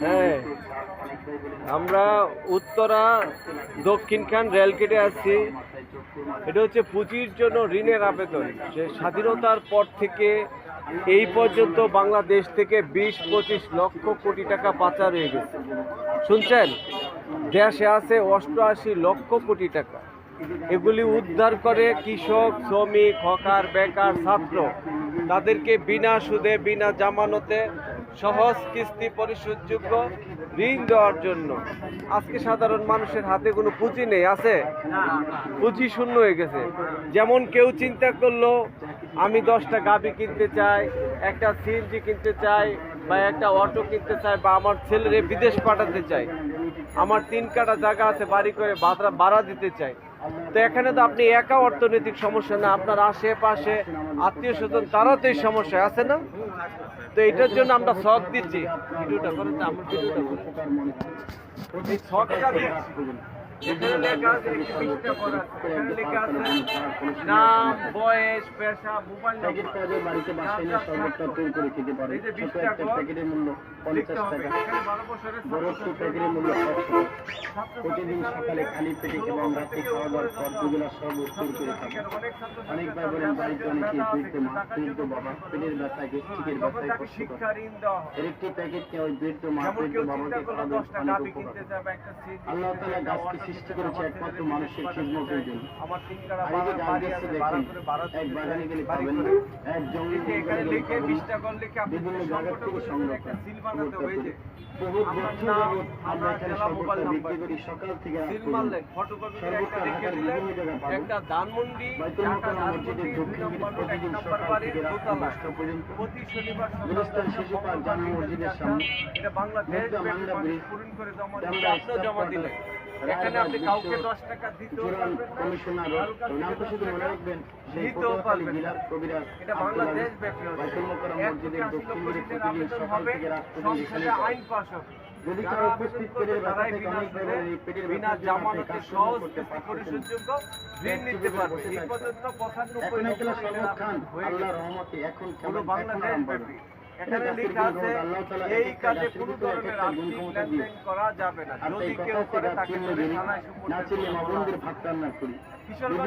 হ্যাঁ। আমরা উত্তরা দক্ষিণখান রেলগেটে আছি। এটা হচ্ছে পুঁজির জন্য ঋণের আবেদন। যে স্বাধীনতার পর থেকে এই পর্যন্ত বাংলাদেশ থেকে বিশ, পঁচিশ লক্ষ কোটি টাকা পাচার হয়ে গেছে। শুনছেন? দেশে আছে অষ্টআশি লক্ষ কোটি টাকা। এগুলি উদ্ধার করে কৃষক, শ্রমিক, হকার, বেকার, ছাত্র। তাদেরকে বিনা সুদে, বিনা জামানতে সহজ কিস্তি পরিশোধযোগ্য ঋণ দেওয়ার জন্য। আজকে সাধারণ মানুষের হাতে কোনো পুঁজি নেই, আছে? পুঁজি শূন্য হয়ে গেছে। যেমন কেউ চিন্তা করল, আমি দশটা গাবি কিনতে চাই, একটা সিএনজি কিনতে চাই, বা একটা অটো কিনতে চাই, বা আমার ছেলেরে বিদেশ পাঠাতে চাই। আমার তিন কাটা জায়গা আছে, বাড়ি করে ভাড়া দিতে চাই। তো এখানে তো আপনি একা অর্থনৈতিক সমস্যা না, আপনার আশেপাশে আত্মীয় স্বজন তারা তো এই সমস্যা আছে না? তো এটার জন্য আমরা শখ দিচ্ছি। ভিডিওটা করেন আমার ভিডিওটা শখটা দিচ্ছি প্যাকেট বাড়িতে বাসায় নিয়ে শরবতটা তৈরি করে খেতে পারে মূল্য লিখতে পঞ্চাশ হবে টাকা মূল্য প্রতিদিন সকালে খালি পেটে এবং রাতে খাওয়া দাওয়ার পর দুবেলা শরবত তৈরি করে খাবে অনেক ভাই বাড়িতে অনেকে বাবা পেটের ব্যথা গ্যাস্ট্রিকের ব্যথায় এর একটি প্যাকেটকে ওই বৃদ্ধ মা বৃদ্ধ কেউ বাবাকে একটা সিএনজি আল্লাহ তাআলা সৃষ্টি করেছে একমাত্র মানুষের খিদমতের জন্য আর এই যে দেখেন এক বাগানে গেলে পাবেন করে। এক জঙ্গলে বিভিন্ন থেকে সংগ্রহ সংগ্রহ সিল বানাতে হয়েছে বহুত আপনার বছর যাবৎ আমরা এখানে সর্বত্র বিক্রি করি সকাল থেকে রাত পর্যন্ত। একটা সর্বত্র রেখে ঢাকার দিলেন বিভিন্ন জায়গায় পাবেন। একটা ধানমন্ডি বাইতুল ঢাকা মোকাররম ধানমন্ডি মসজিদের দক্ষিণ গেটে প্রতিদিন সকাল থেকে রাত দশটা পর্যন্ত প্রতি শনিবার সকাল গুলিস্তান শিশু পার্ক পনেরো মসজিদের সামনে। এটা বাংলাদেশ ব্রিজ, জমা দিলে এখানে আপনি কাউকে দশ টাকা দিতেও কমিশনার কারও নামটা দশ শুধু মনে রাখবেন সেই পারবেন কবিরাজ এটা বাংলাদেশ ব্যাপী বাইতুল মোকাররম মসজিদের দক্ষিণ লক্ষ প্রতিদিন সকাল থেকে রাত পর্যন্ত এখানে আইন পাস হবে। যদি কারও উপস্থিত ব্যথা তারাই পেটের বিনা জামানতে সহজ। পরিশোধযোগ্য ঋণ নিতে পারবে। এই পর্যন্ত পঁচানব্বই এখন লক্ষ একলা খান আল্লাহর রহমতে এখন পুরো বাংলাদেশ ব্যাপী। এখানে লেখা আছে এই কাজে কোনো ধরনের আর্থিক লেনদেন করা যাবে না। যদি কেউ করে তাকে থানায় সুপর্দ মেরুনগরে এবং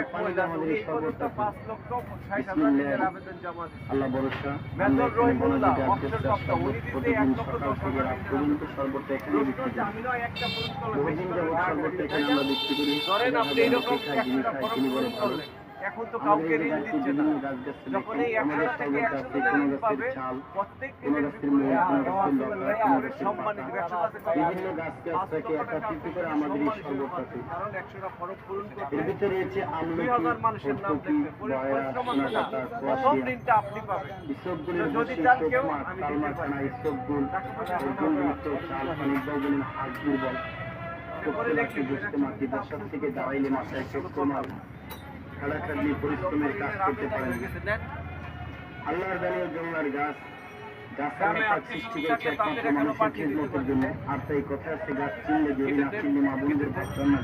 এক মহিলা এই পর্যন্ত পাঁচ লক্ষ ষাট হাজার ঋণের আবেদন জমা দিয়েছে। মেজর রহিমুল্লাহ, কর্তা, উনি দিতে এক লক্ষ দশ হাজার একটা ধরেন আপনি এরকম খায়, ফর্ম পূরণ করলেন এখন তো কাউকে ঋণ দিচ্ছে না। যখন এই একশো থেকে একশো ঋণ পাবে প্রত্যেক সম্মানিত একশো গাছে। কারণ একশোটা পূরণ করতে দুই হাজার মানুষের নাম দেখবে পরিশ্রম প্রথম ঋণটা আপনি পাবেন। যদি চান কেউ, আমি দিতে পারি। দেখি, থেকে দাঁড়াইলে মাথায় চোখ তোমার খাড়াখাড়ি পরিশ্রমের কাজ করতে পারেন আল্লাহর জঙ্গলার গাছ গাছের জন্য। আর তাই কথা আছে, গাছ চিনলে যদি না চিনলে মা বন্ধুর ভাত করি।